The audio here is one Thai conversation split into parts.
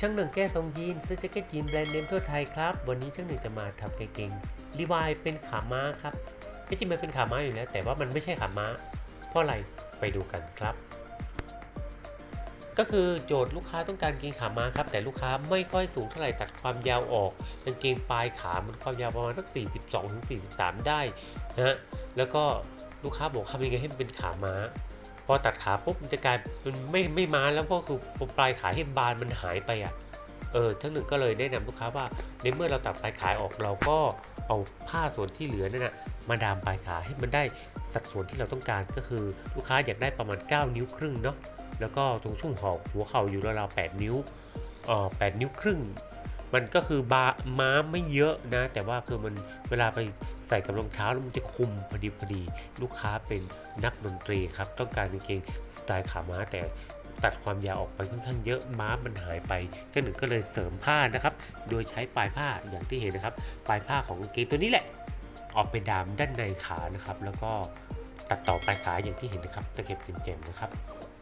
ช่างหนึ่งแก้ทรงยีนซื้อแจ็คเก็ตยีนแบรนด์เนมทั่วไทยครับ วันนี้ช่างหนึ่งจะมาทำกางเกงรีวายเป็นขาม้าครับที่จริงมันเป็นขาม้าอยู่แล้วแต่ว่ามันไม่ใช่ขาม้า เพราะอะไรไปดูกันครับ ก็คือโจทย์ลูกค้าต้องการกางเกงขาม้าครับ แต่ลูกค้าไม่ค่อยสูงเท่าไหร่ตัดความยาวออกกางเกงปลายขามันความยาวประมาณสัก 42ถึง43 ได้นะฮะแล้วก็ลูกค้าบอกทำยังไงให้มันเป็นขาม้า พอตัดขาปุ๊บมันจะกลายเป็นไม่ไม่ม้าแล้วก็คือปลายขาที่บานมันหายไปอะเออทั้งหนึ่งก็เลยแนะนำลูกค้าว่าในเมื่อเราตัดปลายขาออกเราก็เอาผ้าส่วนที่เหลือนั่นนะมาดามปลายขาให้มันได้สัดส่วนที่เราต้องการก็คือลูกค้าอยากได้ประมาณ 9 นิ้วครึ่งเนาะแล้วก็ตรงช่วงหอกหัวเข่าอยู่ราวๆ8นิ้วเอ่อ8นิ้วครึ่ง มันก็คือบาม้าไม่เยอะนะ แต่ว่าคือมันเวลาไป ใส่กับรองเท้าแล้วมันจะคุมพอดีพอดี ลูกค้าเป็นนักดนตรีครับ ต้องการกางเกงสไตล์ขาม้าแต่ตัดความยาวออกไปค่อนข้างเยอะม้ามันหายไปเจ้าหนึ่งก็เลยเสริมผ้านะครับ โดยใช้ปลายผ้าอย่างที่เห็นนะครับ ปลายผ้าของกางเกงตัวนี้แหละ ออกไปดามด้านในขานะครับ แล้วก็ตัดต่อปลายขาอย่างที่เห็นนะครับตะเข็บเจ็มๆนะครับ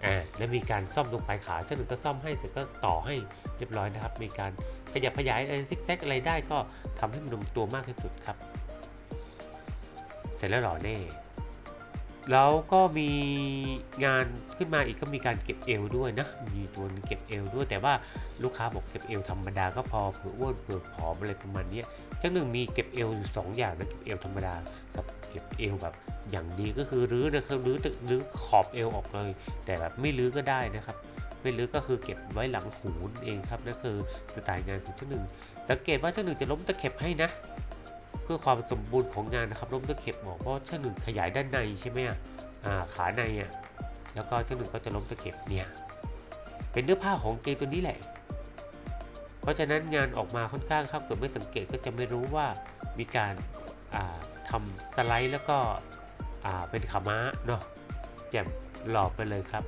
อ่าแล้วมีการซ่อมตรงปลายขาเจ้าหนึ่งก็ซ่อมให้เสร็จก็ต่อให้เรียบร้อยนะครับ มีการขยับขยายอะไรซิกแซกอะไรได้ก็ทำให้มันลงตัวมากที่สุดครับ สร็จแล้วหรอเน่แล้วก็มีงานขึ้นมาอีกก็มีการเก็บเอวด้วยนะ มีตัวเก็บเอวด้วย แต่ว่าลูกค้าบอกเก็บเอวธรรมดาก็พอเผื่ออ้วนเผื่อผอมอะไรประมาณนี้จังหนึ่งมีเก็บเอวอยู่สองอย่างนะเก็บเอวธรรมดากับเก็บเอวแบบอย่างดีก็คือรื้อนะครับรื้อตึกรื้อขอบเอวออกเลย แต่แบบไม่รื้อก็ได้นะครับ ไม่รื้อก็คือเก็บไว้หลังหูเองครับนั่นคือสไตล์งานของเจ้าหนึ่งสังเกตว่าเจ้าหนึ่งจะล้มตะเข็บให้นะ เพื่อความสมบูรณ์ของงานนะครับล้มตะเข็บบอกเพราะเจ้าหนึ่งขยายด้านในใช่ไหมอะอ่าขาในอะแล้วก็เจ้าหนึ่งก็จะล้มตะเข็บเนี่ยเป็นเนื้อผ้าของเกงตัวนี้แหละ เพราะฉะนั้นงานออกมาค่อนข้างครับเกิดไม่สังเกตก็จะไม่รู้ว่ามีการาทำสไลด์แล้วก็เป็นขาม้าเนาะแจ่มหลอกไปเลยครับ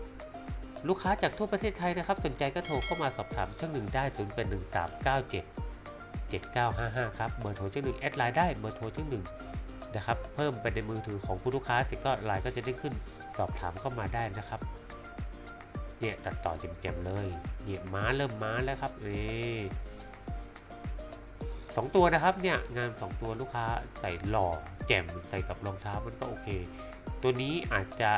ลูกค้าจากทั่วประเทศไทยนะครับ สนใจก็โทรเข้ามาสอบถามช่างหนึ่งได้0เป็น1397 7955 ครับ เบอร์โทรช่าหนึ่งแอดไลน์ได้เบอร์โทรช่าหนึ่งนะครับ เพิ่มไปในมือถือของผู้ลูกค้าเสร็จก็ไลน์ก็จะได้ขึ้นสอบถามเข้ามาได้นะครับ เนี่ยตัดต่อเจ็มๆเลยเนี่ยม้าเริ่มม้าแล้วครับนี่สองตัวนะครับเนี่ยงานสองตัวลูกค้าใส่หล่อแจ่มใส่กับรองเท้ามันก็โอเค ตัวนี้อาจจะ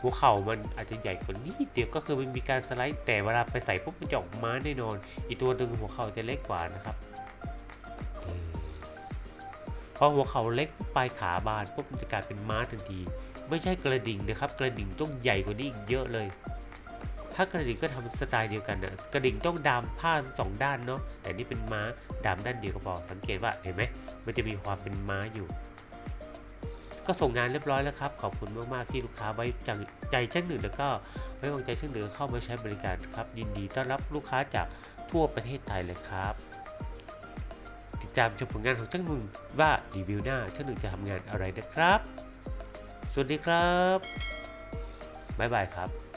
หัวเข่ามันอาจจะใหญ่กว่านี้เดียวก็คือมันมีการสไลด์แต่เวลาไปใส่ปุ๊บมันจะออกม้าแน่นอน อีกตัวหนึ่งหัวเข่าจะเล็กกว่านะครับพอหัวเข่าเล็กปลายขาบานปุ๊บมันจะกลายเป็นม้าทันที ไม่ใช่กระดิ่งนะครับ กระดิ่งต้องใหญ่กว่านี้อีกเยอะเลย ถ้ากระดิ่งก็ทำสไตล์เดียวกันนะกระดิ่งต้องดามผ้าสองด้านเนาะแต่นี่เป็นม้าดามด้านเดียวก็พอสังเกตว่าเห็นไหมมันจะมีความเป็นม้าอยู่ ก็ส่งงานเรียบร้อยแล้วครับ ขอบคุณมากๆที่ลูกค้าไว้ใจเช่นหนึ่งแล้วก็ไว้วางใจเช่นหนึ่งเข้ามาใช้บริการครับ ยินดีต้อนรับลูกค้าจากทั่วประเทศไทยเลยครับ ติดตามชมผลงานของช่างหนึ่งว่ารีวิวหน้าช่างหนึ่งจะทำงานอะไรนะครับ สวัสดีครับบ๊ายบายครับ